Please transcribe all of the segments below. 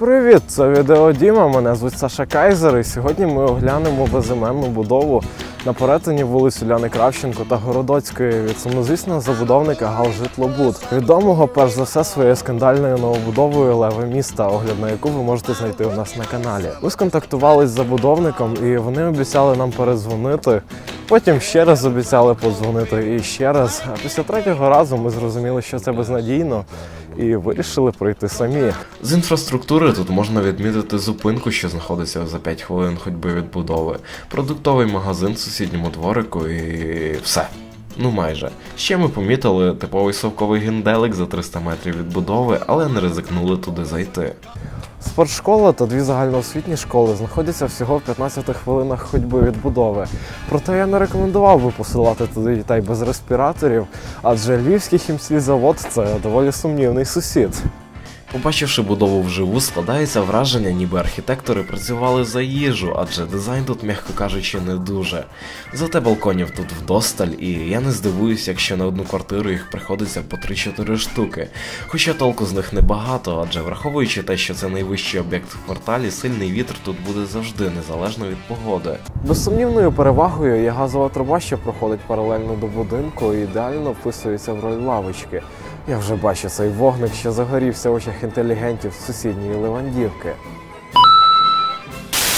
Привіт, це відео Діма. Мене звуть Саша Кайзер. І сьогодні ми оглянемо безіменну будову на перетині вулиць Уляни Кравченко та Городоцької від сумнозвісного забудовника Галжитлобуд, відомого перш за все своєю скандальною новобудовою Леве міста, огляд на яку ви можете знайти у нас на каналі. Ми сконтактувались з забудовником, і вони обіцяли нам передзвонити. Потім ще раз обіцяли подзвонити і ще раз. А після третього разу ми зрозуміли, що це безнадійно, і вирішили прийти самі. З інфраструктури тут можна відмітити зупинку, що знаходиться за 5 хвилин ходьби від будови, продуктовий магазин в сусідньому дворику і все. Ну майже. Ще ми помітили типовий совковий генделик за 300 метрів від будови, але не ризикнули туди зайти. Спортшкола та дві загальноосвітні школи знаходяться всього в 15 хвилинах ходьби від будови. Проте я не рекомендував би посилати туди дітей без респіраторів, адже львівський хімслізавод це доволі сумнівний сусід. Побачивши будову вживу, складається враження, ніби архітектори працювали за їжу, адже дизайн тут, м'яко кажучи, не дуже. Зате балконів тут вдосталь, і я не здивуюсь, якщо на одну квартиру їх приходиться по 3-4 штуки. Хоча толку з них небагато, адже враховуючи те, що це найвищий об'єкт в кварталі, сильний вітер тут буде завжди, незалежно від погоди. Безсумнівною перевагою є газова труба, що проходить паралельно до будинку і ідеально вписується в роль лавочки. Я вже бачу цей вогник, що загорівся в очах інтелігентів сусідньої Левандівки.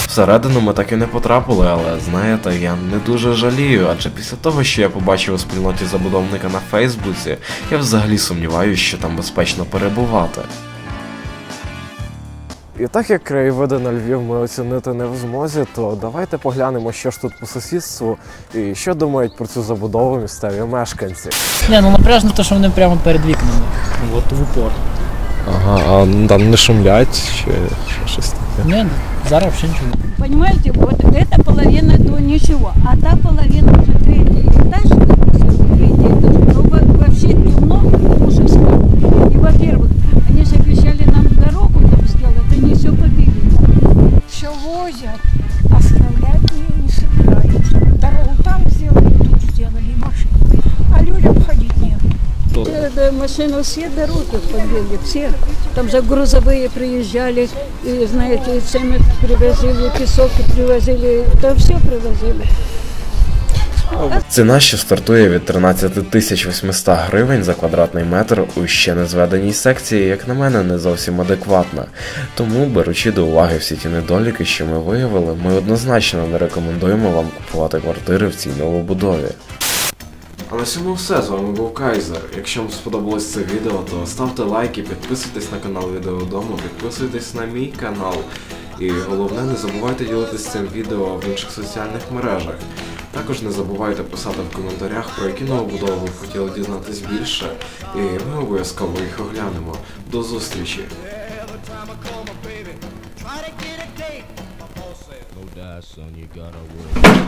Всередину ми так і не потрапили, але знаєте, я не дуже жалію, адже після того, що я побачив у спільноті забудовника на Фейсбуці, я взагалі сумніваюся, що там безпечно перебувати. І так як краєвиди на Львів ми оцінити не в змозі, то давайте поглянемо, що ж тут по сусідству і що думають про цю забудову місцеві мешканці. Не, ну напряжно те, що вони прямо перед вікнами. От в упор. Ага, а там не шумлять чи щось таке. Не, зараз взагалі нічого. Понимаете, вот эта половина до ничего, а та тут сделали, и машины. А людям ходить нет. Э, да, Машины все дороги побили, все. Там же грузовые приезжали, и, знаете, и цемент привозили, песок привозили, да все привозили. Ціна, що стартує від 13 тисяч 800 гривень за квадратний метр у ще не зведеній секції, як на мене, не зовсім адекватна. Тому, беручи до уваги всі ті недоліки, що ми виявили, ми однозначно не рекомендуємо вам купувати квартири в цій новобудові. А на цьому все. З вами був Кайзер. Якщо вам сподобалось це відео, то ставте лайки, підписуйтесь на канал Відеодому, підписуйтесь на мій канал. І головне, не забувайте ділитися цим відео в інших соціальних мережах. Також не забувайте писати в коментарях, про які новобудови ви хотіли дізнатись більше, і ми обов'язково їх оглянемо. До зустрічі! No dice, son, you gotta work.